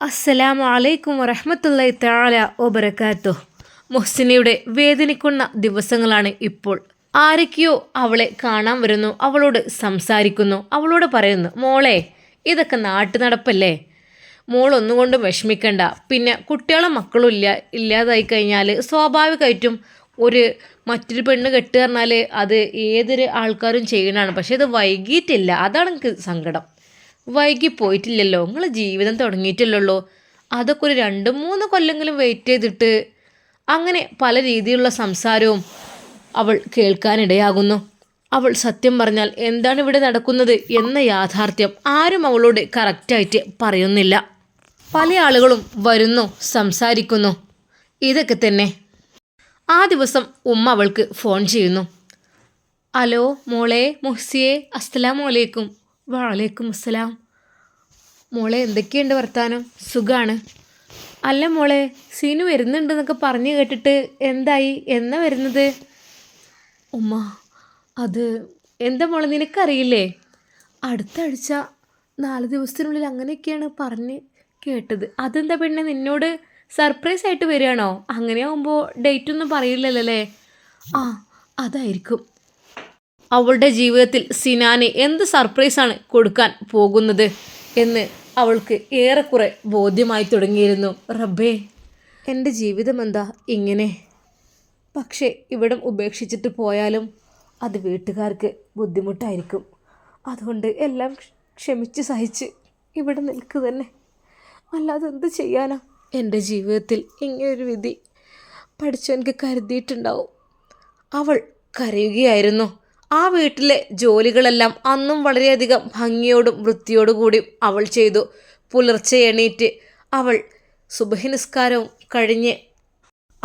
അസ്സലാമു അലൈക്കും വറഹ്മത്തുള്ളാഹി തആല ഒബരക്കാത്തു മുഹ്സിനയുടെ വേദനിക്കുന്ന ദിവസങ്ങളാണ് ഇപ്പോൾ. ആരൊക്കെയോ അവളെ കാണാൻ വരുന്നു അവളോട് സംസാരിക്കുന്നു അവളോട് പറയുന്നു മോളെ ഇതൊക്കെ നാട്ടു നടപ്പല്ലേ മോളൊന്നുകൊണ്ടും വിഷമിക്കണ്ട. പിന്നെ കുട്ടികളും മക്കളും ഇല്ല ഇല്ലാതായി കഴിഞ്ഞാൽ സ്വാഭാവികമായിട്ടും ഒരു മറ്റൊരു പെണ്ണ് കെട്ടുക പറഞ്ഞാൽ അത് ഏതൊരു ആൾക്കാരും ചെയ്യണതാണ് പക്ഷേ ഇത് വൈകിട്ടില്ല. അതാണ് എനിക്ക് സങ്കടം. വൈകി പോയിട്ടില്ലല്ലോ നിങ്ങൾ ജീവിതം തുടങ്ങിയിട്ടില്ലല്ലോ. അതൊക്കെ ഒരു രണ്ട് മൂന്ന് കൊല്ലെങ്കിലും വെയിറ്റ് ചെയ്തിട്ട് അങ്ങനെ പല രീതിയിലുള്ള സംസാരവും അവൾ കേൾക്കാനിടയാകുന്നു. അവൾ സത്യം പറഞ്ഞാൽ എന്താണ് ഇവിടെ നടക്കുന്നത് എന്ന യാഥാർത്ഥ്യം ആരും അവളോട് കറക്റ്റായിട്ട് പറയുന്നില്ല. പല ആളുകളും വരുന്നു സംസാരിക്കുന്നു. ഇതൊക്കെ തന്നെ. ആ ദിവസം ഉമ്മ അവൾക്ക് ഫോൺ ചെയ്യുന്നു. ഹലോ മോളെ മുഹ്സിയെ അസ്സലാമു വാലേക്കും അസ്സലാം. മോളെ എന്തൊക്കെയുണ്ട് വർത്താനം? സുഖമാണ് അല്ല മോളെ സീനു വരുന്നുണ്ടെന്നൊക്കെ പറഞ്ഞു കേട്ടിട്ട് എന്തായി? എന്നാ വരുന്നത്? ഉമ്മ അത് എന്താ മോളെ നിനക്കറിയില്ലേ? അടുത്ത ആഴ്ച നാല് ദിവസത്തിനുള്ളിൽ അങ്ങനെയൊക്കെയാണ് പറഞ്ഞ് കേട്ടത്. അതെന്താ പെണ്ണെ നിന്നോട് സർപ്രൈസ് ആയിട്ട് വരികയാണോ? അങ്ങനെയാവുമ്പോൾ ഡേറ്റ് ഒന്നും പറയില്ലല്ലോ അല്ലേ? ആ അതായിരിക്കും. അവളുടെ ജീവിതത്തിൽ സിനാന് എന്ത് സർപ്രൈസാണ് കൊടുക്കാൻ പോകുന്നത് എന്ന് അവൾക്ക് ഏറെക്കുറെ ബോധ്യമായി തുടങ്ങിയിരുന്നു. റബ്ബേ എന്റെ ജീവിതം എന്താ ഇങ്ങനെ? പക്ഷേ ഇവിടം ഉപേക്ഷിച്ചിട്ട് പോയാലും അത് വീട്ടുകാർക്ക് ബുദ്ധിമുട്ടായിരിക്കും. അതുകൊണ്ട് എല്ലാം ക്ഷമിച്ച് സഹിച്ച് ഇവിടെ നിൽക്കുക തന്നെ. അല്ലാതെ എന്ത് ചെയ്യാനാ? എന്റെ ജീവിതത്തിൽ ഇങ്ങനൊരു വിധി പഠിച്ചവനക്ക് കരുതിയിട്ടുണ്ടാവും. അവൾ കരയുകയായിരുന്നു. ആ വീട്ടിലെ ജോലികളെല്ലാം അന്നും വളരെയധികം ഭംഗിയോടും വൃത്തിയോടുകൂടിയും അവൾ ചെയ്തു. പുലർച്ചെ എണീറ്റ് അവൾ സുബഹിനിസ്കാരവും കഴിഞ്ഞ്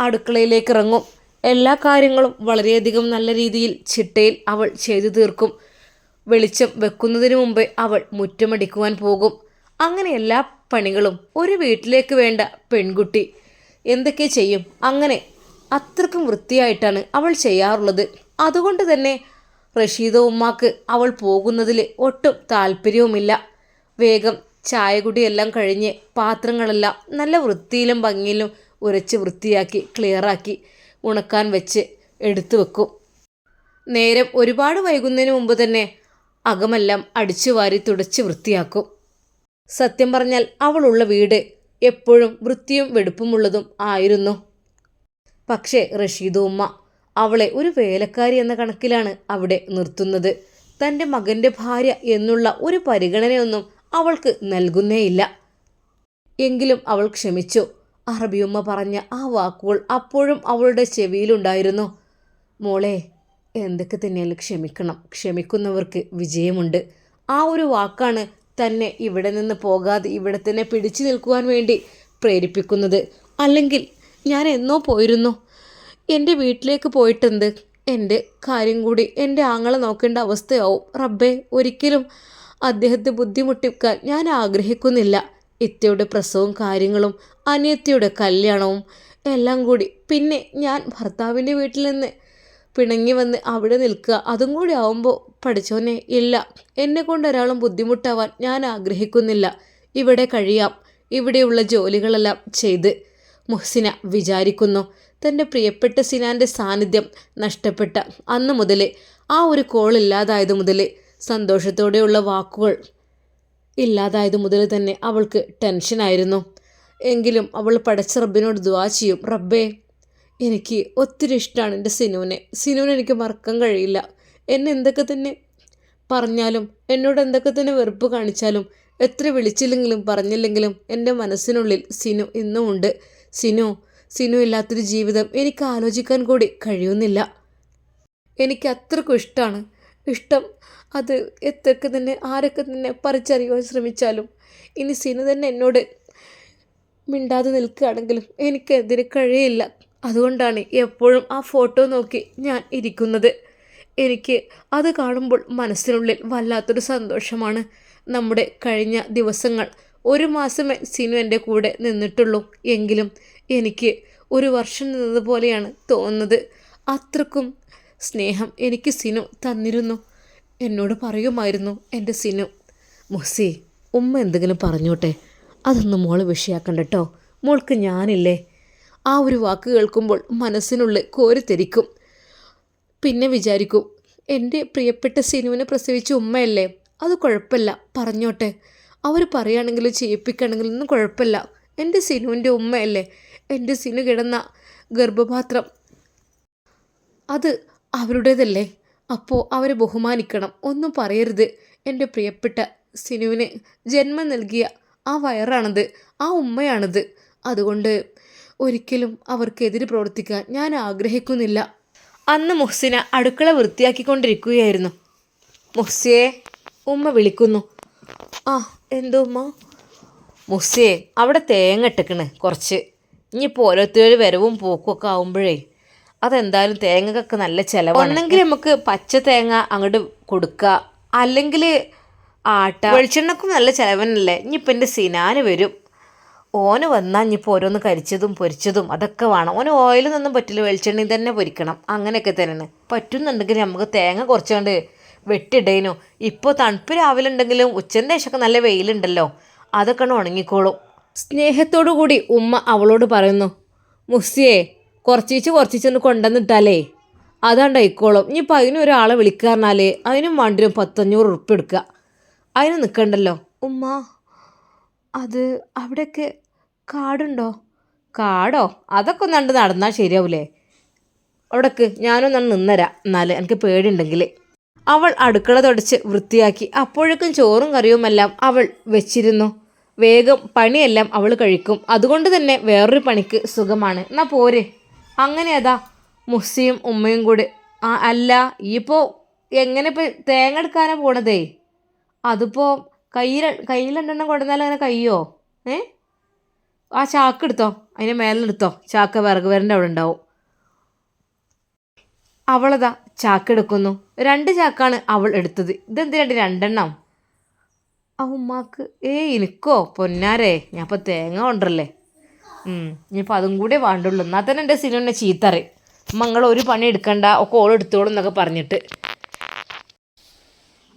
അടുക്കളയിലേക്ക് ഇറങ്ങും. എല്ലാ കാര്യങ്ങളും വളരെയധികം നല്ല രീതിയിൽ ചിട്ടയിൽ അവൾ ചെയ്തു തീർക്കും. വെളിച്ചം വെക്കുന്നതിന് മുമ്പേ അവൾ മുറ്റമടിക്കുവാൻ പോകും. അങ്ങനെ എല്ലാ പണികളും ഒരു വീട്ടിലേക്ക് വേണ്ട പെൺകുട്ടി. എന്തൊക്കെ ചെയ്യും? അങ്ങനെ അത്രക്കും വൃത്തിയായിട്ടാണ് അവൾ ചെയ്യാറുള്ളത്. അതുകൊണ്ട് തന്നെ റഷീദ ഉമ്മാക്ക് അവൾ പോകുന്നതിൽ ഒട്ടും താല്പര്യവുമില്ല. വേഗം ചായകുടിയെല്ലാം കഴിഞ്ഞ് പാത്രങ്ങളെല്ലാം നല്ല വൃത്തിയിലും ഭംഗിയിലും ഉരച്ച് വൃത്തിയാക്കി ക്ലിയറാക്കി ഉണക്കാൻ വെച്ച് എടുത്തു വെക്കും. നേരം ഒരുപാട് വൈകുന്നതിന് മുമ്പ് തന്നെ അകമെല്ലാം അടിച്ചു വാരി തുടച്ച് വൃത്തിയാക്കും. സത്യം പറഞ്ഞാൽ അവളുള്ള വീട് എപ്പോഴും വൃത്തിയും വെടുപ്പുമുള്ളതും ആയിരുന്നു. പക്ഷേ റഷീദ് ഉമ്മ അവളെ ഒരു വേലക്കാരി എന്ന കണക്കിലാണ് അവിടെ നിർത്തുന്നത്. തന്റെ മകന്റെ ഭാര്യ എന്നുള്ള ഒരു പരിഗണനയൊന്നും അവൾക്ക് നൽകുന്നേയില്ല. എങ്കിലും അവൾ ക്ഷമിച്ചു. അറബിയുമ്മ പറഞ്ഞ ആ വാക്കുകൾ അപ്പോഴും അവളുടെ ചെവിയിലുണ്ടായിരുന്നു. മോളെ എന്തൊക്കെ തന്നെയാലും ക്ഷമിക്കണം. ക്ഷമിക്കുന്നവർക്ക് വിജയമുണ്ട്. ആ ഒരു വാക്കാണ് തന്നെ ഇവിടെ നിന്ന് പോകാതെ ഇവിടെ തന്നെ പിടിച്ചു നിൽക്കുവാൻ വേണ്ടി പ്രേരിപ്പിക്കുന്നത്. അല്ലെങ്കിൽ ഞാൻ എന്നോ പോയിരുന്നു. എന്റെ വീട്ടിലേക്ക് പോയിട്ടെന്ത്? എന്റെ കാര്യം കൂടി എന്റെ ആങ്ങളെ നോക്കേണ്ട അവസ്ഥയാവും. റബ്ബേ ഒരിക്കലും അദ്ദേഹത്തെ ബുദ്ധിമുട്ടിക്കാൻ ഞാൻ ആഗ്രഹിക്കുന്നില്ല. ഇത്തയുടെ പ്രസവവും കാര്യങ്ങളും അനിയത്തിയുടെ കല്യാണവും എല്ലാം കൂടി. പിന്നെ ഞാൻ ഭർത്താവിന്റെ വീട്ടിൽ നിന്ന് പിണങ്ങി വന്ന് അവിടെ നിൽക്കുക അതും കൂടി ആവുമ്പോൾ പഠിച്ചോനെ ഇല്ല. എന്നെ കൊണ്ട് ഒരാളും ബുദ്ധിമുട്ടാവാൻ ഞാൻ ആഗ്രഹിക്കുന്നില്ല. ഇവിടെ കഴിയാം. ഇവിടെയുള്ള ജോലികളെല്ലാം ചെയ്ത് മുഹ്സിന വിചാരിക്കുന്നു. തന്റെ പ്രിയപ്പെട്ട സിനാന്റെ സാന്നിധ്യം നഷ്ടപ്പെട്ട അന്ന് മുതൽ ആ ഒരു കോൾ ഇല്ലാതായത് മുതൽ സന്തോഷത്തോടെയുള്ള വാക്കുകൾ ഇല്ലാതായത് മുതൽ തന്നെ അവൾക്ക് ടെൻഷനായിരുന്നു എങ്കിലും അവൾ പടച്ച റബ്ബിനോട് ദ്വാ ചെയ്യും റബ്ബേ എനിക്ക് ഒത്തിരി ഇഷ്ടമാണ് എന്റെ സിനുവിനെ. സിനുവിനെ എനിക്ക് മറക്കാൻ കഴിയില്ല. എന്നെ എന്തൊക്കെ തന്നെ പറഞ്ഞാലും എന്നോട് എന്തൊക്കെ തന്നെ വെറുപ്പ് കാണിച്ചാലും എത്ര വിളിച്ചില്ലെങ്കിലും പറഞ്ഞില്ലെങ്കിലും എന്റെ മനസ്സിനുള്ളിൽ സിനു ഇന്നും ഉണ്ട് സിനു സിനു ഇല്ലാത്തൊരു ജീവിതം എനിക്ക് ആലോചിക്കാൻ കൂടി കഴിയുന്നില്ല. എനിക്ക് അത്രക്കും ഇഷ്ടമാണ് ഇഷ്ടം അത് എത്രയൊക്കെ തന്നെ ആരൊക്കെ തന്നെ പറിച്ചറിയുവാൻ ശ്രമിച്ചാലും ഇനി സിനു തന്നെ എന്നോട് മിണ്ടാതെ നിൽക്കുകയാണെങ്കിലും എനിക്ക് അതിന് കഴിയില്ല. അതുകൊണ്ടാണ് എപ്പോഴും ആ ഫോട്ടോ നോക്കി ഞാൻ ഇരിക്കുന്നത്. എനിക്ക് അത് കാണുമ്പോൾ മനസ്സിനുള്ളിൽ വല്ലാത്തൊരു സന്തോഷമാണ്. നമ്മുടെ കഴിഞ്ഞ ദിവസങ്ങൾ. ഒരു മാസമേ സിനു എന്റെ കൂടെ നിന്നിട്ടുള്ളൂ. എങ്കിലും എനിക്ക് ഒരു വർഷം നിന്നതുപോലെയാണ് തോന്നുന്നത്. അത്രക്കും സ്നേഹം എനിക്ക് സിനു തന്നിരുന്നു. എന്നോട് പറയുമായിരുന്നു എന്റെ സിനു. മുസി ഉമ്മ എന്തെങ്കിലും പറഞ്ഞോട്ടെ? അതൊന്നും മോൾ വിഷയാക്കണ്ട കേട്ടോ മോൾക്ക് ഞാനില്ലേ? ആ ഒരു വാക്ക് കേൾക്കുമ്പോൾ മനസ്സിനുള്ളിൽ കോരിത്തെരിക്കും പിന്നെ വിചാരിക്കും എന്റെ പ്രിയപ്പെട്ട സിനുവിനെ പ്രസവിച്ച ഉമ്മയല്ലേ? അത് കുഴപ്പമില്ല. പറഞ്ഞോട്ടെ. അവർ പറയുകയാണെങ്കിലും ചെയ്യിപ്പിക്കുകയാണെങ്കിലും ഒന്നും കുഴപ്പമില്ല. എന്റെ സിനുവിന്റെ ഉമ്മയല്ലേ? എന്റെ സിനു കിടന്ന ഗർഭപാത്രം. അത് അവരുടേതല്ലേ? അപ്പോൾ അവരെ ബഹുമാനിക്കണം. ഒന്നും പറയരുത്. എന്റെ പ്രിയപ്പെട്ട സിനുവിന് ജന്മം നൽകിയ ആ വയറാണത്. ആ ഉമ്മയാണത്. അതുകൊണ്ട് ഒരിക്കലും അവർക്കെതിരെ പ്രവർത്തിക്കാൻ ഞാൻ ആഗ്രഹിക്കുന്നില്ല. അന്ന് മുഹ്സിന അടുക്കള വൃത്തിയാക്കിക്കൊണ്ടിരിക്കുകയായിരുന്നു. മുഹ്സിയെ ഉമ്മ വിളിക്കുന്നു. ആ എന്തോ ഉമ്മ? മുഹ്സിയെ അവിടെ തേങ്ങ ഇട്ടേക്കണ് കുറച്ച്. ഇനിയിപ്പോൾ ഓരോരുത്തരും വരവും പോക്കും ഒക്കെ ആവുമ്പോഴേ അതെന്തായാലും തേങ്ങക്കൊക്കെ നല്ല ചിലവാണ്. ഒന്നെങ്കിൽ നമുക്ക് പച്ച തേങ്ങ അങ്ങോട്ട് കൊടുക്കുക അല്ലെങ്കിൽ ആട്ട. വെളിച്ചെണ്ണക്കും നല്ല ചിലവനല്ലേ ഇനിയിപ്പോൾ എന്റെ സിനാന് വരും. ഓന് വന്നാൽ ഇനിയിപ്പോൾ ഓരോന്ന് കരിച്ചതും പൊരിച്ചതും അതൊക്കെ വേണം. ഓന് ഓയിലൊന്നും പറ്റില്ല വെളിച്ചെണ്ണയിൽ തന്നെ പൊരിക്കണം. അങ്ങനെയൊക്കെ തന്നെയാണ്. പറ്റുന്നുണ്ടെങ്കിൽ നമുക്ക് തേങ്ങ കുറച്ചുകൊണ്ട് വെട്ടിടേനു. ഇപ്പോൾ തണുപ്പ് രാവിലെ ഉണ്ടെങ്കിലും ഉച്ചന്റെ ശേഷമൊക്കെ നല്ല വെയിലുണ്ടല്ലോ. അതൊക്കെ ഉണങ്ങിക്കോളും. സ്നേഹത്തോടു കൂടി ഉമ്മ അവളോട് പറയുന്നു മുസ്സിയെ കുറച്ചിച്ച് കുറച്ചിച്ചൊന്ന് കൊണ്ടുവന്നിട്ടാലേ. ഇനി ഇനിയിപ്പോൾ അതിന് ഒരാളെ വിളിക്കാറിനാലേ അതിനും വണ്ടിനും പത്തഞ്ഞൂറ് ഉറുപ്പ് എടുക്കുക. അതിന് നിൽക്കണ്ടല്ലോ ഉമ്മ അത് അവിടെയൊക്കെ കാടുണ്ടോ? കാടോ? അതൊക്കെ ഒന്ന് കണ്ട് നടന്നാൽ ശരിയാവൂലേ. അവിടേക്ക് ഞാനൊന്നാണ് നിന്നരാ. എന്നാൽ എനിക്ക് പേടിയുണ്ടെങ്കിൽ അവൾ അടുക്കള തുടച്ച് വൃത്തിയാക്കി. അപ്പോഴേക്കും ചോറും കറിയുമെല്ലാം അവൾ വെച്ചിരുന്നു. വേഗം പണിയെല്ലാം അവൾ കഴിക്കും. അതുകൊണ്ട് തന്നെ വേറൊരു പണിക്ക് സുഖമാണ്. എന്നാ പോരെ. അങ്ങനെ അതാ മുസ്സിയും ഉമ്മയും കൂടെ. ആ അല്ല ഇപ്പോൾ എങ്ങനെ ഇപ്പോൾ തേങ്ങ എടുക്കാനാണ് പോണതേ? അതിപ്പോൾ കയ്യിൽ കയ്യിൽ രണ്ടെണ്ണം കൊണ്ടുവന്നാൽ അങ്ങനെ കയ്യോ ഏ? ആ ചാക്ക് എടുത്തോ. അതിന്റെ മേലെടുത്തോ ചാക്ക് വിറക് വരന്റെ അവിടെ ഉണ്ടാവും. അവളതാ ചാക്ക് എടുക്കുന്നു. രണ്ട് ചാക്കാണ് അവൾ എടുത്തത്. ഇതെന്തിനാണ്ട് രണ്ടെണ്ണം? ആ ഉമ്മാക്ക്. ഏയ് എനിക്കോ പൊന്നാരേ. ഞാൻ ഇപ്പോൾ തേങ്ങ കൊണ്ടല്ലേ ഇനിയിപ്പോൾ അതും കൂടെ വേണ്ടുള്ളൂ. എന്നാൽ തന്നെ എന്റെ സിനിമ എന്നെ ചീത്തറി മങ്ങൾ ഒരു പണി എടുക്കണ്ട. ഒക്കെ ഓൾ എടുത്തോളും എന്നൊക്കെ പറഞ്ഞിട്ട്.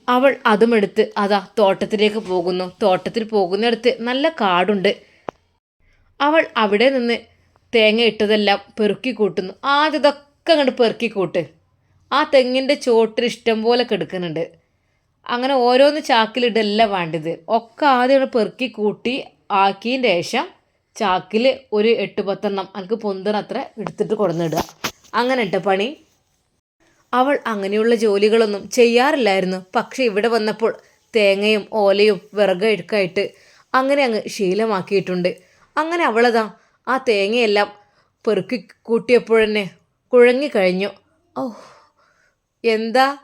അവൾ അതും എടുത്ത് അതാ തോട്ടത്തിലേക്ക് പോകുന്നു. തോട്ടത്തിൽ പോകുന്നിടത്ത് നല്ല കാടുണ്ട്. അവൾ അവിടെ നിന്ന് തേങ്ങ ഇട്ടതെല്ലാം പെറുക്കി കൂട്ടുന്നു. ആദ്യം ഇതൊക്കെ അങ്ങോട്ട് പെറുക്കി കൂട്ട്. ആ തെങ്ങിന്റെ ചോട്ടിൽ ഇഷ്ടം പോലെ കിടക്കുന്നുണ്ട്. അങ്ങനെ ഓരോന്ന് ചാക്കിലിടല്ല വേണ്ടത്. ഒക്കെ ആദ്യം പെറുക്കി കൂട്ടി ആക്കിയതിന് ശേഷം ചാക്കിൽ ഒരു എട്ട് പത്തെണ്ണം എനിക്ക് പൊന്തണത്ര എടുത്തിട്ട് കൊടുന്നിടുക. അങ്ങനെ ഇട്ട പണി? അവൾ അങ്ങനെയുള്ള ജോലികളൊന്നും ചെയ്യാറില്ലായിരുന്നു. പക്ഷെ ഇവിടെ വന്നപ്പോൾ തേങ്ങയും ഓലയും വിറകൊഴുക്കായിട്ട് അങ്ങനെ അങ്ങ് ശീലമാക്കിയിട്ടുണ്ട്. അങ്ങനെ അവളതാ ആ തേങ്ങയെല്ലാം പെറുക്കി കൂട്ടിയപ്പോഴന്നെ കുഴങ്ങിക്കഴിഞ്ഞു ഓ എന്താ?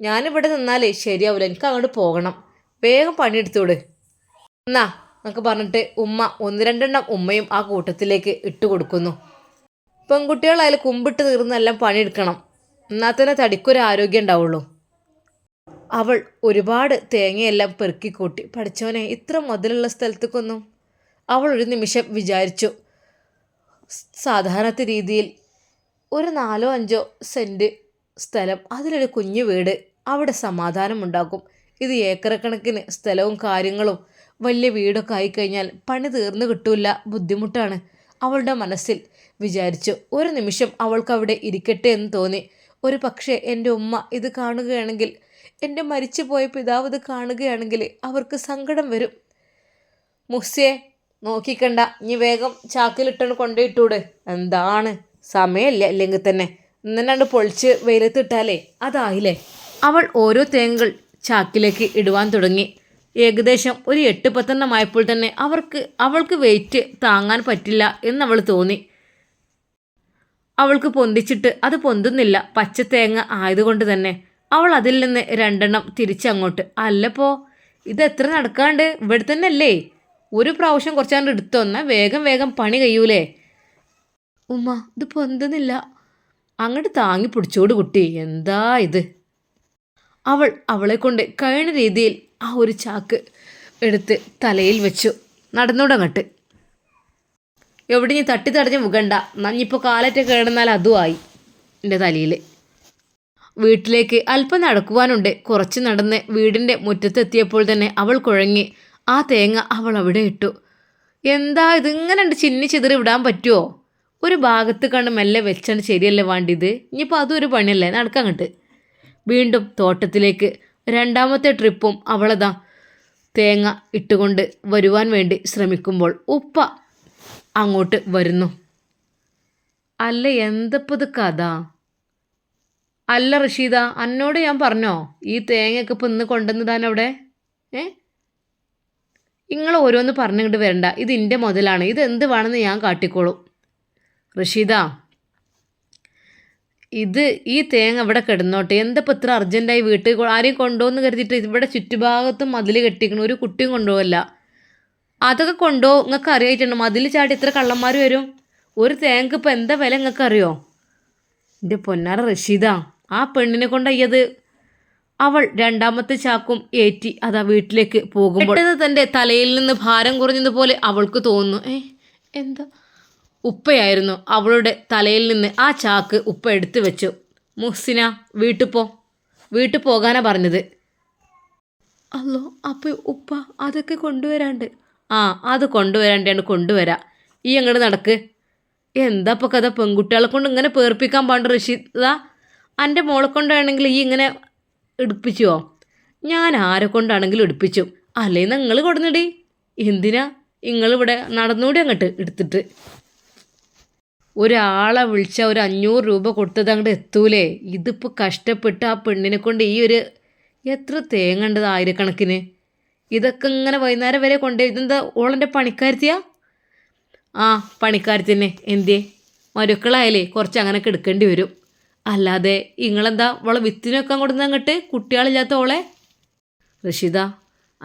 ഞാനിവിടെ നിന്നാലേ ശരിയാവില്ല എനിക്ക് അങ്ങോട്ട് പോകണം. വേഗം പണിയെടുത്തോട് എന്നാ എന്നൊക്കെ പറഞ്ഞിട്ട് ഉമ്മ ഒന്ന് രണ്ടെണ്ണം ഉമ്മയും ആ കൂട്ടത്തിലേക്ക് ഇട്ട് കൊടുക്കുന്നു. പെൺകുട്ടികളായാലും കുമ്പിട്ട് തീർന്നെല്ലാം പണിയെടുക്കണം. എന്നാൽ തന്നെ തടിക്കൊരു ആരോഗ്യം ഉണ്ടാവുള്ളൂ. അവൾ ഒരുപാട് തേങ്ങയെല്ലാം പെറുക്കി കൂട്ടി പഠിച്ചവനെ ഇത്ര മുതലുള്ള സ്ഥലത്തേക്കൊന്നും? അവൾ ഒരു നിമിഷം വിചാരിച്ചു. സാധാരണത്തെ രീതിയിൽ ഒരു നാലോ അഞ്ചോ സെന്റ് സ്ഥലം അതിലൊരു കുഞ്ഞു വീട്. അവിടെ സമാധാനം ഉണ്ടാക്കും ഇത് ഏക്കറക്കണക്കിന് സ്ഥലവും കാര്യങ്ങളും. വലിയ വീടൊക്കെ ആയിക്കഴിഞ്ഞാൽ പണി തീർന്നു കിട്ടൂല. ബുദ്ധിമുട്ടാണ്. അവളുടെ മനസ്സിൽ വിചാരിച്ചു ഒരു നിമിഷം അവൾക്ക് അവിടെ ഇരിക്കട്ടെ എന്ന് തോന്നി. ഒരു പക്ഷേ എന്റെ ഉമ്മ ഇത് കാണുകയാണെങ്കിൽ എന്റെ മരിച്ചുപോയ പിതാവ് ഇത് കാണുകയാണെങ്കിൽ അവർക്ക് സങ്കടം വരും. മുസ്സേ നോക്കിക്കണ്ട. ഇനി വേഗം ചാക്കിലിട്ടണ് കൊണ്ടുപോയിട്ടൂടെ എന്താണ്? സമയമില്ല അല്ലെങ്കിൽ തന്നെ. ഇന്നെന്നാണ്ട് പൊളിച്ച് വെയിലത്തിട്ടാലേ അതായില്ലേ? അവൾ ഓരോ തേങ്ങകൾ ചാക്കിലേക്ക് ഇടുവാൻ തുടങ്ങി. ഏകദേശം ഒരു എട്ട് പത്തെണ്ണമായപ്പോൾ തന്നെ അവർക്ക് അവൾക്ക് വെയിറ്റ് താങ്ങാൻ പറ്റില്ല എന്നവൾ തോന്നി. അവൾക്ക് പൊന്തിച്ചിട്ട് അത് പൊന്തുന്നില്ല. പച്ച തേങ്ങ ആയതുകൊണ്ട് തന്നെ അവൾ അതിൽ നിന്ന് രണ്ടെണ്ണം തിരിച്ചങ്ങോട്ട്. അല്ലപ്പോ ഇത് എത്ര നടക്കാണ്ട്? ഇവിടെ തന്നെ അല്ലേ ഒരു പ്രാവശ്യം കുറച്ചാണ്ട് എടുത്തു വന്നാൽ വേഗം വേഗം പണി കഴിയൂലേ? ഉമ്മ ഇത് പൊന്തുന്നില്ല. അങ്ങോട്ട് താങ്ങി പിടിച്ചോട് കുട്ടി. എന്താ ഇത്? അവൾ അവളെ കൊണ്ട് കഴിയുന്ന രീതിയിൽ ആ ഒരു ചാക്ക് എടുത്ത് തലയിൽ വെച്ചു. നടന്നോടങ്ങട്ട്. എവിടെ നീ തട്ടി തടഞ്ഞ് മുഖണ്ട. നഞ്ഞിപ്പോൾ കാലറ്റ് കിടന്നാൽ അതുമായി എന്റെ തലയിൽ വീട്ടിലേക്ക് അല്പം നടക്കുവാനുണ്ട്. കുറച്ച് നടന്ന് വീടിന്റെ മുറ്റത്തെത്തിയപ്പോൾ തന്നെ അവൾ കുഴങ്ങി. ആ തേങ്ങ അവൾ അവിടെ ഇട്ടു. എന്താ ഇതിങ്ങനെ ചിന്നി ചിതറി വിടാൻ പറ്റുമോ ഒരു ഭാഗത്ത് കണ്ട് മെല്ലെ വെച്ചാണ് ശരിയല്ലേ വേണ്ടിയത്? ഇനിയിപ്പോൾ അതും ഒരു പണിയല്ലേ? നടക്കങ്ങട്ട് വീണ്ടും തോട്ടത്തിലേക്ക് രണ്ടാമത്തെ ട്രിപ്പും അവളതാ. തേങ്ങ ഇട്ടുകൊണ്ട് വരുവാൻ വേണ്ടി ശ്രമിക്കുമ്പോൾ ഉപ്പ അങ്ങോട്ട് വരുന്നു. അല്ല എന്തപ്പത് കഥ? അല്ല റഷീദ അന്നോട് ഞാൻ പറഞ്ഞോ ഈ തേങ്ങയൊക്കെ ഇപ്പം ഇന്ന് കൊണ്ടുവന്നതാൻ അവിടെ ഏ? നിങ്ങൾ ഓരോന്ന് പറഞ്ഞിങ്ങോട്ട് വരണ്ട. ഇത് എന്റെ മുതലാണ്. ഇത് എന്ത് വേണമെന്ന് ഞാൻ കാട്ടിക്കോളും. റഷീദ ഇത് ഈ തേങ്ങ ഇവിടെ കിടന്നോട്ടെ? എന്തപ്പോൾ ഇത്ര അർജന്റായി വീട്ടിൽ ആരെയും കൊണ്ടുപോകുന്നു കരുതിയിട്ട് ഇവിടെ ചുറ്റുഭാഗത്തും മതിൽ കെട്ടിക്കണം ഒരു കുട്ടിയും കൊണ്ടുപോകല്ല. അതൊക്കെ കൊണ്ടുപോകും നിങ്ങൾക്ക് അറിയായിട്ടുണ്ട്? മതിൽ ചാടി ഇത്ര കള്ളന്മാർ വരും? ഒരു തേങ്ങക്ക് ഇപ്പം എന്താ വില നിങ്ങൾക്ക് അറിയോ? എന്റെ പൊന്നാറ റഷീദ ആ പെണ്ണിനെ കൊണ്ടയ്യത് അവൾ രണ്ടാമത്തെ ചാക്കും ഏറ്റി അതാ വീട്ടിലേക്ക് പോകുമ്പോൾ തന്റെ തലയിൽ നിന്ന് ഭാരം കുറഞ്ഞതുപോലെ അവൾക്ക് തോന്നുന്നു. ഏ എന്താ? ഉപ്പയായിരുന്നു അവളുടെ തലയിൽ നിന്ന് ആ ചാക്ക് ഉപ്പ എടുത്തു വെച്ചു. മുഹ്സിന വീട്ടിൽ പോ. വീട്ടിൽ പോകാനാ പറഞ്ഞത്. അല്ലോ അപ്പ ഉപ്പ അതൊക്കെ കൊണ്ടുവരാണ്ട്. ആ അത് കൊണ്ടുവരാണ്ടാണ് കൊണ്ടുവരാ. ഈ അങ്ങോട്ട് നടക്ക്. എന്താ ഇപ്പോൾ കഥ? പെൺകുട്ടികളെ കൊണ്ട് ഇങ്ങനെ പേർപ്പിക്കാൻ പാണ്ട് റഷീദ. എന്റെ മോളെ കൊണ്ടാണെങ്കിൽ ഈ ഇങ്ങനെ എടുപ്പിച്ചുവോ ഞാൻ ആരെ കൊണ്ടാണെങ്കിലും എടുപ്പിച്ചു. അല്ലേ നിങ്ങൾ കൊടുന്നിടി? എന്തിനാ? നിങ്ങളിവിടെ നടന്നൂടി അങ്ങോട്ട് എടുത്തിട്ട്. ഒരാളെ വിളിച്ച ഒരു അഞ്ഞൂറ് രൂപ കൊടുത്തത് അങ്ങോട്ട് എത്തൂലേ? ഇതിപ്പോൾ കഷ്ടപ്പെട്ട് ആ പെണ്ണിനെ കൊണ്ട് ഈ ഒരു എത്ര തേങ്ങണ്ടത് ആയിരക്കണക്കിന്? ഇതൊക്കെ ഇങ്ങനെ വൈകുന്നേരം വരെ കൊണ്ടുപോയി ഇതെന്താ ഓളന്റെ പണിക്കാരത്തിയാ? ആ പണിക്കാരത്തി തന്നെ എന്തേ മരുക്കളായാലേ കുറച്ച് അങ്ങനെയൊക്കെ എടുക്കേണ്ടി വരും. അല്ലാതെ ഇങ്ങളെന്താ ഓളെ വിത്തിനൊക്കെ അങ്ങോട്ട് അങ്ങോട്ട് കുട്ടികളില്ലാത്ത ഓളെ? ഋഷിത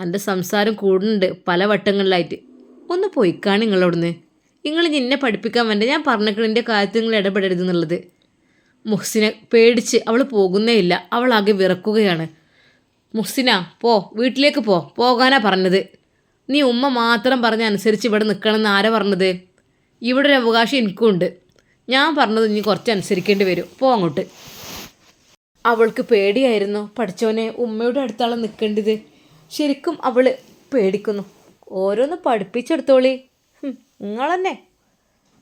എന്റെ സംസാരം കൂടുന്നുണ്ട് പല വട്ടങ്ങളിലായിട്ട്. ഒന്ന് പോയിക്കാണ് നിങ്ങളവിടുന്ന് നിങ്ങൾ നിന്നെ പഠിപ്പിക്കാൻ വേണ്ട ഞാൻ പറഞ്ഞിട്ട് എന്റെ കാര്യത്തിൽ നിങ്ങൾ ഇടപെടരുത് എന്നുള്ളത്. മുഹ്സിനെ പേടിച്ച് അവൾ പോകുന്നേ ഇല്ല. അവൾ ആകെ വിറക്കുകയാണ്. മുഹ്സിന പോ വീട്ടിലേക്ക് പോ. പോകാനാ പറഞ്ഞത്. നീ ഉമ്മ മാത്രം പറഞ്ഞ അനുസരിച്ച് ഇവിടെ നിൽക്കണമെന്ന് ആരാ പറഞ്ഞത്? ഇവിടെ ഒരു അവകാശം എനിക്കും ഉണ്ട് ഞാൻ പറഞ്ഞത് ഇനി കുറച്ച് അനുസരിക്കേണ്ടി വരും. പോ അങ്ങോട്ട്. അവൾക്ക് പേടിയായിരുന്നു. പഠിച്ചവനെ ഉമ്മയുടെ അടുത്താണ് നിൽക്കേണ്ടത്. ശരിക്കും അവൾ പേടിക്കുന്നു. ഓരോന്ന് പഠിപ്പിച്ചെടുത്തോളി. ഹും, നിങ്ങളെന്നെ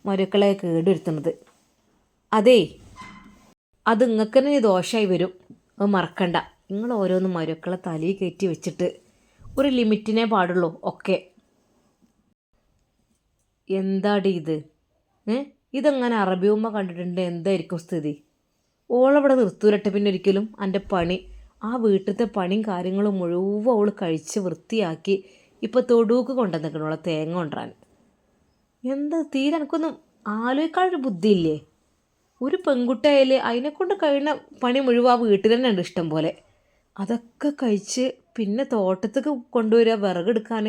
മരുക്കളെ കേടുവരുത്തുന്നത്. അതേ അത് നിങ്ങൾക്ക് തന്നെ ദോഷമായി വരും. അത് മറക്കണ്ട. നിങ്ങൾ ഓരോന്നും മരുക്കളെ തലയിൽ കയറ്റി വെച്ചിട്ട് ഒരു ലിമിറ്റിനെ പാടുള്ളൂ ഒക്കെ. എന്താടി ഇത്? ഏ? ഇതെങ്ങനെ ഉമ്മ കണ്ടിട്ടുണ്ട്? എന്തായിരിക്കും സ്ഥിതി? ഓളവിടെ നിർത്തൂരട്ടെ പിന്നെ ഒരിക്കലും എന്റെ പണി. ആ വീട്ടിലത്തെ പണിയും കാര്യങ്ങളും മുഴുവൻ അവൾ കഴിച്ച് വൃത്തിയാക്കി ഇപ്പോൾ തൊടുക്ക് കൊണ്ടുവന്നിരിക്കണോളെ തേങ്ങ കൊണ്ടുവരാൻ. എന്താ തീരെ എനിക്കൊന്നും ആലോചിക്കാനൊരു ബുദ്ധിയില്ലേ? ഒരു പെൺകുട്ടിയായാൽ അതിനെക്കൊണ്ട് കഴിയുന്ന പണി മുഴുവൻ ആ വീട്ടിൽ തന്നെ ഉണ്ട് ഇഷ്ടം പോലെ. അതൊക്കെ കഴിച്ച് പിന്നെ തോട്ടത്തേക്ക് കൊണ്ടുവരിക വിറകെടുക്കാൻ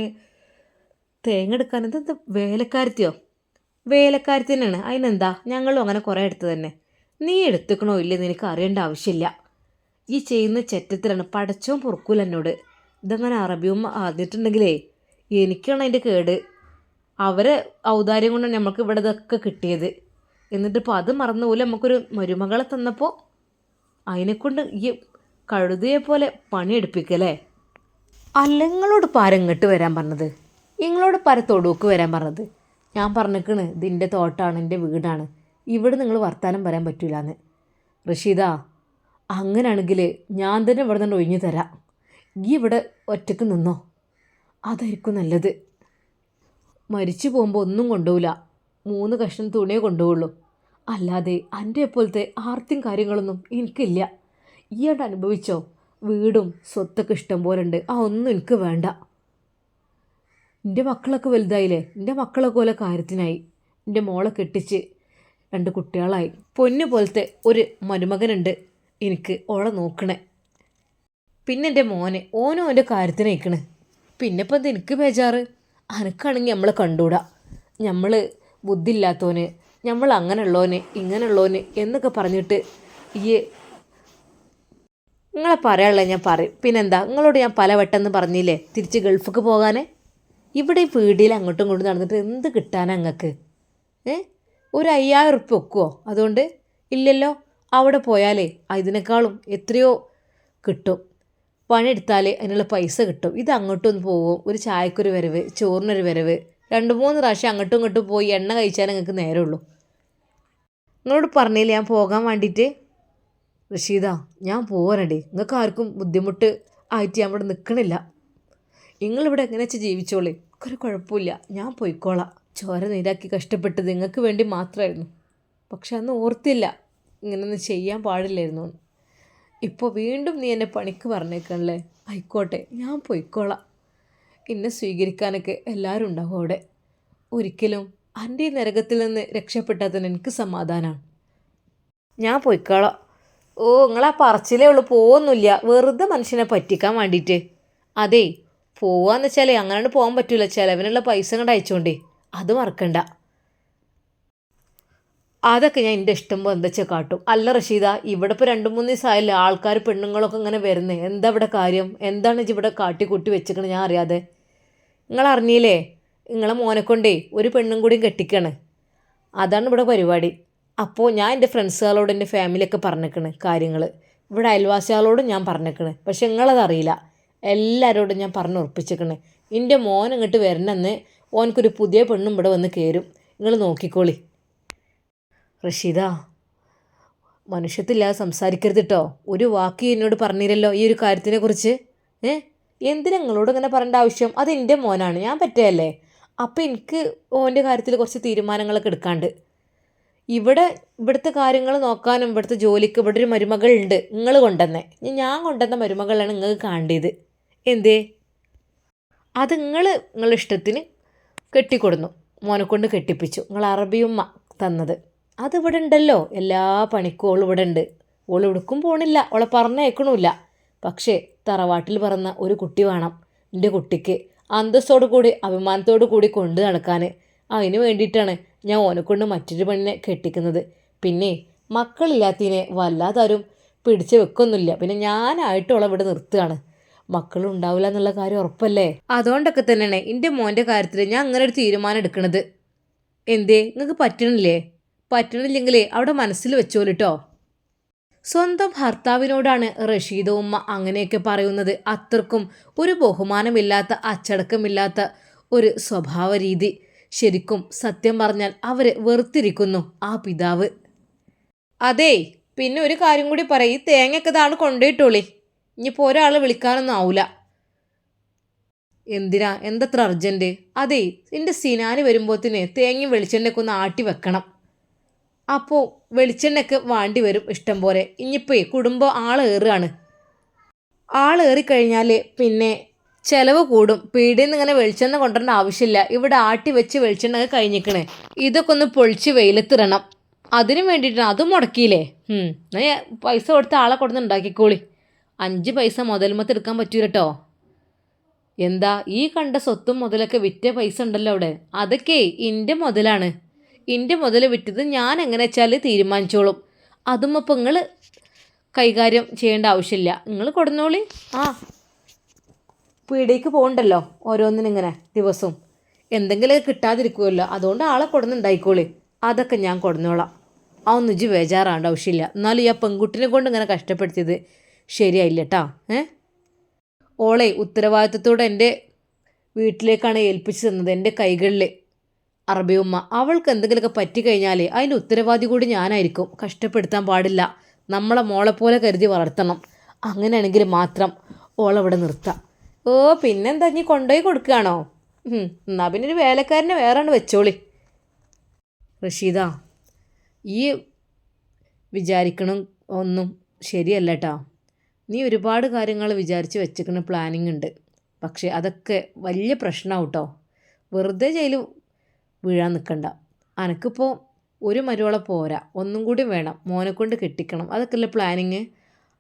തേങ്ങ എടുക്കാൻ എന്താ വേലക്കാരത്തിയോ? വേലക്കാരത്തി തന്നെയാണ്. അതിനെന്താ? ഞങ്ങളും അങ്ങനെ കുറേ എടുത്ത് തന്നെ. നീ എടുത്തുക്കണോ ഇല്ലെന്ന് എനിക്ക് അറിയേണ്ട ആവശ്യമില്ല. ഈ ചെയ്യുന്ന ചെറ്റത്തിലാണ്. പടച്ചവും പൊറുക്കൂല എന്നോട്. ഇതങ്ങനെ അറബിയും അറിഞ്ഞിട്ടുണ്ടെങ്കിലേ എനിക്കാണ് അതിന്റെ കേട്. അവരെ ഔദാര്യം കൊണ്ട് നമുക്ക് ഇവിടെ ഇതൊക്കെ കിട്ടിയത്. എന്നിട്ട് ഇപ്പോൾ അത് മറന്നു പോലെ നമുക്കൊരു മരുമകളെ തന്നപ്പോൾ അതിനെക്കൊണ്ട് ഈ കഴുതയെ പോലെ പണിയെടുപ്പിക്കല്ലേ? അല്ലങ്ങളോട് പാരങ്ങട്ട് വരാൻ പറഞ്ഞത്. നിങ്ങളോട് പാര തൊടുക്ക് വരാൻ പറഞ്ഞത്. ഞാൻ പറഞ്ഞേക്കണ് ഇതിന്റെ തോട്ടാണ് എന്റെ വീടാണ്. ഇവിടെ നിങ്ങൾ വർത്താനം പറയാൻ പറ്റൂലെന്ന്. റഷീദ അങ്ങനെയാണെങ്കിൽ ഞാൻ തന്നെ ഇവിടെ നിന്ന് ഒഴിഞ്ഞു തരാം. ഈ ഇവിടെ ഒറ്റയ്ക്ക് നിന്നോ? അതായിരിക്കും നല്ലത്. മരിച്ചു പോകുമ്പോൾ ഒന്നും കൊണ്ടുപോകില്ല മൂന്ന് കഷ്ണം തുണിയേ കൊണ്ടുപോകുള്ളൂ അല്ലാതെ എന്റെ പോലത്തെ ആർത്തിയും കാര്യങ്ങളൊന്നും എനിക്കില്ല. ഈയാണ്ട് അനുഭവിച്ചോ? വീടും സ്വത്തൊക്കെ ഇഷ്ടം പോലെ ഉണ്ട് ആ ഒന്നും എനിക്ക് വേണ്ട. എന്റെ മക്കളൊക്കെ വലുതായില്ലേ? എന്റെ മക്കളൊക്കെ പോലെ കാര്യത്തിനായി. എന്റെ മോളെ കെട്ടിച്ച് രണ്ട് കുട്ടികളായി. പൊന്നു പോലത്തെ ഒരു മരുമകനുണ്ട് എനിക്ക് ഓളെ നോക്കണേ. പിന്നെ എന്റെ മോനെ. ഓനും അവന്റെ കാര്യത്തിന് പിന്നെ ഇപ്പം എനിക്ക് ബേജാറ്? അനക്കാണെങ്കിൽ നമ്മളെ കണ്ടുകൂടാ. നമ്മൾ ബുദ്ധി ഇല്ലാത്തവന് നമ്മൾ അങ്ങനെയുള്ളവന് ഇങ്ങനെയുള്ളവന് എന്നൊക്കെ പറഞ്ഞിട്ട് ഈ നിങ്ങളെ പറയാനുള്ള ഞാൻ പറയും. പിന്നെന്താ? നിങ്ങളോട് ഞാൻ പല വട്ടം പറഞ്ഞില്ലേ? തിരിച്ച് ഗൾഫിക്ക് പോകാനേ? ഇവിടെ ഈ പീടിയിൽ അങ്ങോട്ടും ഇങ്ങോട്ടും നടന്നിട്ട് എന്ത് കിട്ടാനാ നിങ്ങൾക്ക് ഏ? ഒരു അയ്യായിരം ഉറുപ്പ്യ വെക്കുമോ അതുകൊണ്ട് ഇല്ലല്ലോ. അവിടെ പോയാലേ ഇതിനേക്കാളും എത്രയോ കിട്ടും. പണിയെടുത്താലേ അതിനുള്ള പൈസ കിട്ടും. ഇത് അങ്ങോട്ടൊന്ന് പോകും. ഒരു ചായക്കൊരു വരവ് ചോറിനൊരു വരവ്. രണ്ട് മൂന്ന് പ്രാവശ്യം അങ്ങോട്ടും ഇങ്ങോട്ടും പോയി എണ്ണ കഴിച്ചാൽ നിങ്ങൾക്ക് നേരമുള്ളൂ. നിങ്ങളോട് പറഞ്ഞില്ല ഞാൻ പോകാൻ വേണ്ടിയിട്ട്? റഷീദ ഞാൻ പോകാനടി നിങ്ങൾക്ക് ആർക്കും ബുദ്ധിമുട്ട് ആയിട്ട് ഞാൻ ഇവിടെ നിൽക്കണില്ല നിങ്ങളിവിടെ എങ്ങനെ വെച്ച് ജീവിച്ചോളേ? ഒരു കുഴപ്പമില്ല. ഞാൻ പോയിക്കോളാം. ചോര നീരാക്കി കഷ്ടപ്പെട്ടത് നിങ്ങൾക്ക് വേണ്ടി മാത്രമായിരുന്നു. പക്ഷെ അന്ന് ഓർത്തില്ല. ഇങ്ങനൊന്നും ചെയ്യാൻ പാടില്ലായിരുന്നു. ഇപ്പോൾ വീണ്ടും നീ എന്നെ പണിക്ക് പറഞ്ഞേക്കണല്ലേ? ആയിക്കോട്ടെ ഞാൻ പോയിക്കോളാം. എന്നെ സ്വീകരിക്കാനൊക്കെ എല്ലാവരും ഉണ്ടാവും അവിടെ. ഒരിക്കലും എന്റെ ഈ നരകത്തിൽ നിന്ന് രക്ഷപ്പെട്ടാൽ എനിക്ക് സമാധാനമാണ് ഞാൻ പോയിക്കോളാം. ഓ നിങ്ങളാ പറച്ചിലേ ഉള്ളൂ പോകുന്നില്ല വെറുതെ മനുഷ്യനെ പറ്റിക്കാൻ വേണ്ടിയിട്ട്. അതേ പോവാന്ന് വെച്ചാലേ അങ്ങനെ പോകാൻ പറ്റില്ല ചിലവിനുള്ള പൈസ കണ്ട് അയച്ചോണ്ടേ. അത് മറക്കണ്ട. അതൊക്കെ ഞാൻ എന്റെ ഇഷ്ടം പോലെ കാട്ടും. അല്ല റഷീദ ഇവിടെ ഇപ്പോൾ രണ്ട് മൂന്ന് ദിവസമായില്ല ആൾക്കാർ പെണ്ണുങ്ങളൊക്കെ ഇങ്ങനെ വരുന്നത് എന്താ ഇവിടെ കാര്യം? എന്താണ് ഇവിടെ കാട്ടിക്കൂട്ടി വെച്ചിക്കണേ ഞാൻ അറിയാതെ. നിങ്ങൾ അറിഞ്ഞില്ലേ? നിങ്ങളെ മോനെ കൊണ്ടേ ഒരു പെണ്ണും കൂടിയും കെട്ടിക്കണേ. അതാണ് ഇവിടെ പരിപാടി. അപ്പോൾ ഞാൻ എന്റെ ഫ്രണ്ട്സുകളോട് എന്റെ ഫാമിലിയൊക്കെ പറഞ്ഞേക്കണ് കാര്യങ്ങൾ ഇവിടെ അയൽവാസികളോടും ഞാൻ പറഞ്ഞേക്കണ്. പക്ഷെ നിങ്ങളതറിയില്ല എല്ലാവരോടും ഞാൻ പറഞ്ഞു ഉറപ്പിച്ചേക്കണ്. എന്റെ മോൻ ഇങ്ങോട്ട് വരണമെന്ന് ഓനക്കൊരു പുതിയ പെണ്ണും ഇവിടെ വന്ന് കയറും നിങ്ങൾ നോക്കിക്കോളി. റഷീദ മനുഷ്യത്തില്ലാതെ സംസാരിക്കരുത് കേട്ടോ ഒരു വാക്ക് എന്നോട് പറഞ്ഞില്ലല്ലോ ഈ ഒരു കാര്യത്തിനെ കുറിച്ച് ഏ? എന്തിനാ നിങ്ങളോട് ഇങ്ങനെ പറയേണ്ട ആവശ്യം? അത് എന്റെ മോനാണ് ഞാൻ പറ്റുകയല്ലേ അപ്പം എനിക്ക് ഓന്റെ കാര്യത്തിൽ കുറച്ച് തീരുമാനങ്ങളൊക്കെ എടുക്കാണ്ട്. ഇവിടെ ഇവിടുത്തെ കാര്യങ്ങൾ നോക്കാനും ഇവിടുത്തെ ജോലിക്ക് ഇവിടെ ഒരു മരുമകളുണ്ട് നിങ്ങൾ കൊണ്ടുവന്നേ. ഞാൻ കൊണ്ടുവന്ന മരുമകളാണ് നിങ്ങൾക്ക് കാണേണ്ടത്. എന്തേ? അത് നിങ്ങൾ നിങ്ങളുടെ ഇഷ്ടത്തിന് കെട്ടിക്കൊടുന്നു മോനെ കൊണ്ട് കെട്ടിപ്പിച്ചു നിങ്ങൾ അറബിയുമ്മ തന്നത്. അത് ഇവിടെ ഉണ്ടല്ലോ എല്ലാ പണിക്കും ഓൾ ഇവിടെ ഉണ്ട് ഓൾ എവിടേക്കും പോണില്ല. ഓളെ പറഞ്ഞേക്കണമില്ല പക്ഷേ തറവാട്ടിൽ പറന്ന ഒരു കുട്ടി വേണം. എന്റെ കുട്ടിക്ക് അന്തസ്സോടു കൂടി അഭിമാനത്തോടു കൂടി കൊണ്ടു നടക്കാൻ അതിന് വേണ്ടിയിട്ടാണ് ഞാൻ ഓനെ കൊണ്ട് മറ്റൊരു പെണ്ണിനെ കെട്ടിക്കുന്നത്. പിന്നെ മക്കളില്ലാത്തതിനെ വല്ലാതാരും പിടിച്ച് വെക്കൊന്നുമില്ല. പിന്നെ ഓളെ ഇവിടെ നിർത്തുകയാണ്. മക്കളുണ്ടാവില്ല എന്നുള്ള കാര്യം ഉറപ്പല്ലേ? അതുകൊണ്ടൊക്കെ തന്നെയാണ് എന്റെ മോന്റെ കാര്യത്തിൽ ഞാൻ അങ്ങനെ ഒരു തീരുമാനം എടുക്കണത്. എന്തേ? നിങ്ങൾക്ക് പറ്റണില്ലേ? പറ്റണില്ലെങ്കിലേ അവിടെ മനസ്സിൽ വെച്ചോലിട്ടോ. സ്വന്തം ഭർത്താവിനോടാണ് റഷീദ ഉമ്മ അങ്ങനെയൊക്കെ പറയുന്നത്. അത്രക്കും ഒരു ബഹുമാനമില്ലാത്ത അച്ചടക്കമില്ലാത്ത ഒരു സ്വഭാവ രീതി ശരിക്കും സത്യം പറഞ്ഞാൽ അവരെ വെറുത്തിരിക്കുന്നു ആ പിതാവ്. അതേ പിന്നെ ഒരു കാര്യം കൂടി പറയും. ഈ തേങ്ങയൊക്കെ ഇതാണ് കൊണ്ടുപോയിട്ടോളി. ഇനിയിപ്പോൾ ഒരാൾ വിളിക്കാനൊന്നും ആവില്ല എന്തിനാ? എന്തത്ര അർജന്റ്? അതേ എന്റെ സിനാന് തന്നെ തേങ്ങയും വെളിച്ചെണ്ണയൊക്കെ ഒന്ന് ആട്ടി വെക്കണം. അപ്പോൾ വെളിച്ചെണ്ണയ്ക്ക് വാണ്ടി വരും ഇഷ്ടം പോലെ ഇനിയിപ്പോൾ കുടുംബം ആളേറുകയാണ് ആളേറിക്കഴിഞ്ഞാൽ പിന്നെ ചിലവ് കൂടും. പീടിയിൽ നിന്ന് ഇങ്ങനെ വെളിച്ചെണ്ണ കൊണ്ടുവരേണ്ട ആവശ്യമില്ല. ഇവിടെ ആട്ടി വെച്ച് വെളിച്ചെണ്ണ കഴിഞ്ഞിക്കണേ. ഇതൊക്കെ ഒന്ന് പൊളിച്ച് വെയിലത്തിടണം. അതിനു വേണ്ടിയിട്ടാണ് അതും മുടക്കിയില്ലേ? ഞാൻ പൈസ കൊടുത്ത് ആളെ കൊടുത്ത് ഉണ്ടാക്കിക്കോളി. അഞ്ച് പൈസ മുതൽമത്ത് എടുക്കാൻ പറ്റൂല കേട്ടോ എന്താ? ഈ കണ്ട സ്വത്തും മുതലൊക്കെ വിറ്റ പൈസ ഉണ്ടല്ലോ അവിടെ. അതൊക്കെ ഇന്റെ മുതലാണ്. ഇന്റെ മുതൽ വിറ്റത് ഞാൻ എങ്ങനെ വെച്ചാൽ തീരുമാനിച്ചോളും. അതും അപ്പം നിങ്ങൾ കൈകാര്യം ചെയ്യേണ്ട ആവശ്യമില്ല. നിങ്ങൾ കൊടുന്നോളി. ആ. പീടിയേക്ക് പോകണ്ടല്ലോ ഓരോന്നിനിങ്ങനെ ദിവസവും. എന്തെങ്കിലും കിട്ടാതിരിക്കുമല്ലോ അതുകൊണ്ട് ആളെ കൊടുന്നുണ്ടായിക്കോളി അതൊക്കെ ഞാൻ കൊടുന്നോളാം. ആ ഇജ്ജ് ബേജാറാണ്ട് ആവശ്യമില്ല. എന്നാലും ഈ ആ പെൺകുട്ടിനെ കൊണ്ട് ഇങ്ങനെ കഷ്ടപ്പെടുത്തിയത് ശരിയായില്ല കേട്ടാ ഏ? ഓളെ ഉത്തരവാദിത്തത്തോടെ എന്റെ വീട്ടിലേക്കാണ് ഏൽപ്പിച്ചു തന്നത്. എന്റെ കൈകളിൽ അറബിയുമ്മ അവൾക്ക് എന്തെങ്കിലുമൊക്കെ പറ്റിക്കഴിഞ്ഞാൽ അതിന്റെ ഉത്തരവാദി കൂടി ഞാനായിരിക്കും. കഷ്ടപ്പെടുത്താൻ പാടില്ല. നമ്മളെ മോളെ പോലെ കരുതി വളർത്തണം. അങ്ങനെയാണെങ്കിൽ മാത്രം ഓളവിടെ നിർത്താം. ഓ പിന്നെന്താ? നീ കൊണ്ടുപോയി കൊടുക്കുകയാണോ? എന്നാ പിന്നെ ഒരു വേലക്കാരനെ വേറെ വെച്ചോളി. റഷീദ ഈ വിചാരിക്കണം ഒന്നും ശരിയല്ല കേട്ടോ നീ ഒരുപാട് കാര്യങ്ങൾ വിചാരിച്ച് വെച്ചിരിക്കുന്ന പ്ലാനിങ് ഉണ്ട്. പക്ഷേ അതൊക്കെ വലിയ പ്രശ്നമാവും കേട്ടോ വെറുതെ ജയിലിൽ വീഴാൻ നിൽക്കണ്ട അനക്കിപ്പോൾ ഒരു മരുവളെ പോരാ. ഒന്നും കൂടി വേണം. മോനെ കൊണ്ട് കെട്ടിക്കണം. അതൊക്കെയല്ലേ പ്ലാനിങ്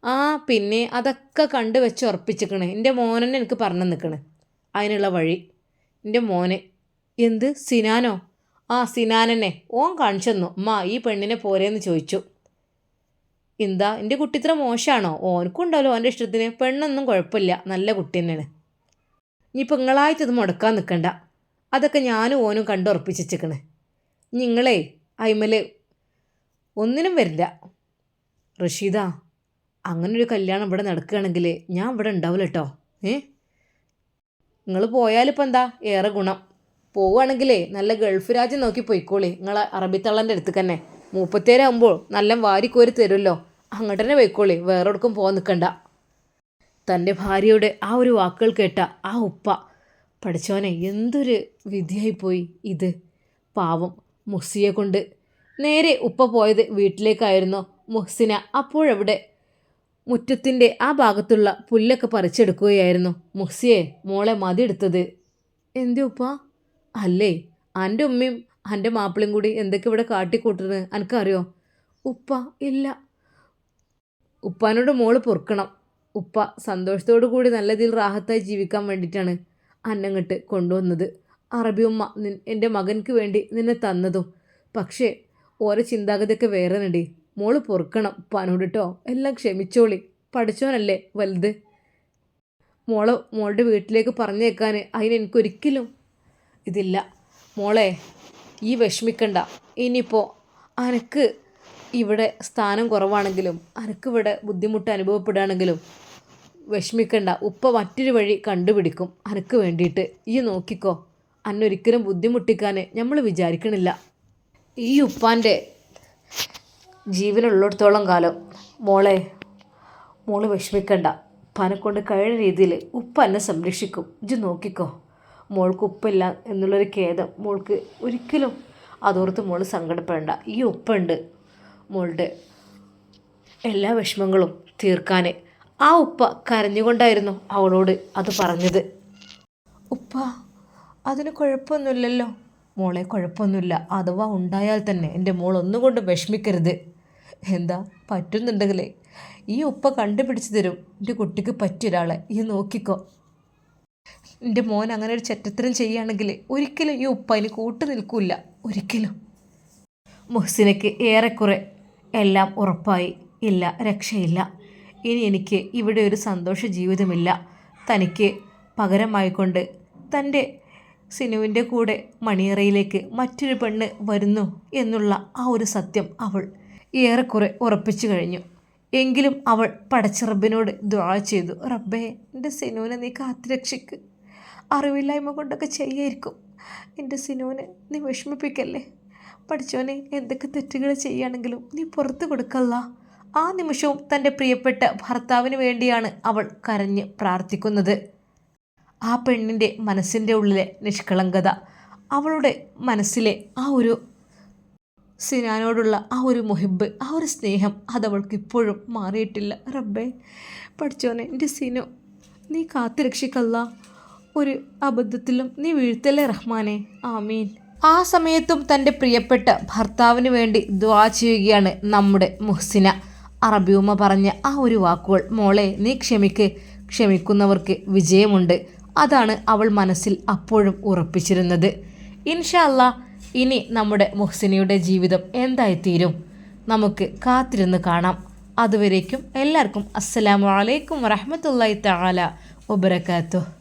ആ പിന്നെ അതൊക്കെ കണ്ട് വെച്ച് ഉറപ്പിച്ചിക്കണേ. എന്റെ മോനെന്നെ എനിക്ക് പറഞ്ഞു നിൽക്കണേ അതിനുള്ള വഴി. എന്റെ മോനെ. എന്ത്? സിനാനോ? ആ സിനാനെന്നെ. ഓൻ കാണിച്ചെന്നു അമ്മ ഈ പെണ്ണിനെ പോരേന്ന് ചോദിച്ചു. എന്താ? എന്റെ കുട്ടി ഇത്ര മോശമാണോ ഓനക്കുണ്ടല്ലോ ഓന്റെ ഇഷ്ടത്തിന്? പെണ്ണൊന്നും കുഴപ്പമില്ല. നല്ല കുട്ടി തന്നെയാണ്. ഇനിയിപ്പോൾ നിങ്ങളായിട്ട് ഇത് മുടക്കാൻ നിൽക്കണ്ട അതൊക്കെ ഞാനും ഓനും കണ്ടുറപ്പിച്ചിരിക്കണേ നിങ്ങളെ അയിമൽ ഒന്നിനും വരില്ല. റഷീദ അങ്ങനൊരു കല്യാണം ഇവിടെ നടക്കുകയാണെങ്കിൽ ഞാൻ ഇവിടെ ഉണ്ടാവില്ല കേട്ടോ ഏ? നിങ്ങൾ പോയാലിപ്പോൾ എന്താ? ഏറെ ഗുണം. പോവുകയാണെങ്കിലേ നല്ല ഗൾഫ് രാജ്യം നോക്കി പോയിക്കോളി. നിങ്ങളെ അറബിത്തള്ളന്റെ അടുത്ത് തന്നെ. മൂപ്പത്തേരാകുമ്പോൾ നല്ല വാരിക്കോരി തരുമല്ലോ. അങ്ങോട്ട് തന്നെ പോയിക്കോളി. വേറെ എവിടേക്കും പോകാൻ നിൽക്കണ്ട. തന്റെ ഭാര്യയുടെ ആ ഒരു വാക്കുകൾ കേട്ട ആ ഉപ്പ പഠിച്ചോനെ എന്തൊരു വിധിയായിപ്പോയി ഇത്. പാവം മുസ്സിയെ കൊണ്ട്. നേരെ ഉപ്പ പോയത് വീട്ടിലേക്കായിരുന്നു മുഹ്സിന. അപ്പോഴവിടെ മുറ്റത്തിന്റെ ആ ഭാഗത്തുള്ള പുല്ലൊക്കെ പറിച്ചെടുക്കുകയായിരുന്നു മുഹ്സിയെ. മോളെ മതിയെടുത്തത് എന്തേ ഉപ്പ? അല്ലേ എന്റെ ഉമ്മയും എന്റെ മാപ്പിളയും കൂടി എന്തൊക്കെ ഇവിടെ കാട്ടിക്കൂട്ടുന്നത്? എനിക്കറിയോ ഉപ്പ ഇല്ല. ഉപ്പാനോട് മോൾ പൊറുക്കണം. ഉപ്പ സന്തോഷത്തോടു കൂടി നല്ല രീതിയിൽ റാഹത്തായി ജീവിക്കാൻ വേണ്ടിയിട്ടാണ്. അന്നങ്ങട്ട് കൊണ്ടുവന്നത്. അറബി ഉമ്മ എന്റെ മകൻക്ക് വേണ്ടി നിന്നെ തന്നതും. പക്ഷേ ഓരോ ചിന്താഗതിയൊക്കെ വേറെ നടി മോൾ പൊറുക്കണം പനോടിട്ടോ എല്ലാം ക്ഷമിച്ചോളി. പഠിച്ചോനല്ലേ വലുത്. മോളെ മോളുടെ വീട്ടിലേക്ക് പറഞ്ഞേക്കാൻ അതിന് എനിക്കൊരിക്കലും ഇതില്ല. മോളെ ഈ വിഷമിക്കണ്ട. ഇനിയിപ്പോൾ അനക്ക് ഇവിടെ സ്ഥാനം കുറവാണെങ്കിലും അനക്കിവിടെ ബുദ്ധിമുട്ട് അനുഭവപ്പെടുകയാണെങ്കിലും വിഷമിക്കണ്ട. ഉപ്പ മറ്റൊരു വഴി കണ്ടുപിടിക്കും. അനക്ക് വേണ്ടിയിട്ട്. ഈ നോക്കിക്കോ. അന്നൊരിക്കലും ബുദ്ധിമുട്ടിക്കാൻ നമ്മൾ വിചാരിക്കണില്ല. ഈ ഉപ്പാന്റെ ജീവനുള്ളിടത്തോളം കാലം മോളെ മോൾ വിഷമിക്കണ്ട. ഉപ്പാനെ കൊണ്ട് കഴിയുന്ന രീതിയിൽ ഉപ്പ എന്നെ സംരക്ഷിക്കും. ഇത് നോക്കിക്കോ. മോൾക്ക് ഉപ്പില്ല എന്നുള്ളൊരു ഖേദം മോൾക്ക് ഒരിക്കലും അതോർത്ത് മോൾ സങ്കടപ്പെടേണ്ട. ഈ ഉപ്പുണ്ട് മോളുടെ എല്ലാ വിഷമങ്ങളും തീർക്കാൻ ആ ഉപ്പ കരഞ്ഞുകൊണ്ടായിരുന്നു അവളോട് അത് പറഞ്ഞത്. ഉപ്പ അതിന് കുഴപ്പമൊന്നുമില്ലല്ലോ. മോളെ കുഴപ്പമൊന്നുമില്ല. അഥവാ ഉണ്ടായാൽ തന്നെ എന്റെ മോൾ ഒന്നുകൊണ്ട് വിഷമിക്കരുത്. എന്താ പറ്റുന്നുണ്ടെങ്കിലേ ഈ ഉപ്പ കണ്ടുപിടിച്ച് തരും. എന്റെ കുട്ടിക്ക് പറ്റിയ ഒരാളെ. ഈ നോക്കിക്കോ. എന്റെ മോൻ അങ്ങനെ ഒരു ചെറ്റത്തരം ചെയ്യുകയാണെങ്കിൽ ഒരിക്കലും ഈ ഉപ്പ അതിന് കൂട്ടു നിൽക്കില്ല ഒരിക്കലും. മുഹ്സിനയ്ക്ക് ഏറെക്കുറെ എല്ലാം ഉറപ്പായി. ഇല്ല രക്ഷയില്ല. ഇനി എനിക്ക് ഇവിടെ ഒരു സന്തോഷ ജീവിതമില്ല. തനിക്ക് പകരമായിക്കൊണ്ട് തന്റെ സിനുവിന്റെ കൂടെ മണിയറയിലേക്ക് മറ്റൊരു പെണ്ണ് വരുന്നു എന്നുള്ള ആ ഒരു സത്യം അവൾ ഏറെക്കുറെ ഉറപ്പിച്ചു കഴിഞ്ഞു. എങ്കിലും അവൾ പടച്ച റബ്ബിനോട് ദ്വാ ചെയ്തു. റബ്ബേ എന്റെ സിനുവിനെ നീ കാത്തുരക്ഷിക്ക്. അറിവില്ലായ്മ കൊണ്ടൊക്കെ ചെയ്യായിരിക്കും. എന്റെ സിനുവിനെ നീ വിഷമിപ്പിക്കല്ലേ? പഠിച്ചോനെ എന്തൊക്കെ തെറ്റുകൾ ചെയ്യുകയാണെങ്കിലും നീ പുറത്ത് കൊടുക്കല്ല. ആ നിമിഷവും തന്റെ പ്രിയപ്പെട്ട ഭർത്താവിന് വേണ്ടിയാണ് അവൾ കരഞ്ഞ് പ്രാർത്ഥിക്കുന്നത്. ആ പെണ്ണിന്റെ മനസ്സിന്റെ ഉള്ളിലെ നിഷ്കളങ്കത അവളുടെ മനസ്സിലെ ആ ഒരു സിനാനോടുള്ള ആ ഒരു മുഹിബ് ആ ഒരു സ്നേഹം അതവൾക്ക് ഇപ്പോഴും മാറിയിട്ടില്ല. റബ്ബേ പഠിച്ചോനെ എന്റെ സിനു നീ കാത്തുരക്ഷിക്കല്ല. ഒരു അബദ്ധത്തിലും നീ വീഴ്ത്തല്ലേ റഹ്മാനെ. ആമീൻ. ആ സമയത്തും തന്റെ പ്രിയപ്പെട്ട ഭർത്താവിന് വേണ്ടി ദ്വാ ചെയ്യുകയാണ് നമ്മുടെ മുഹ്സിന. അറബിയുമ്മ പറഞ്ഞ ആ ഒരു വാക്കുകൾ മോളെ നീ ക്ഷമിക്ക്. ക്ഷമിക്കുന്നവർക്ക് വിജയമുണ്ട്. അതാണ് അവൾ മനസ്സിൽ അപ്പോഴും ഉറപ്പിച്ചിരുന്നത്. ഇൻഷല്ല ഇനി നമ്മുടെ മുഹ്സിനിയുടെ ജീവിതം എന്തായിത്തീരും? നമുക്ക് കാത്തിരുന്ന് കാണാം. അതുവരേക്കും എല്ലാവർക്കും അസ്സലാമു അലൈക്കും വറഹമത്തല്ലായി തആല വബറകാതുഹു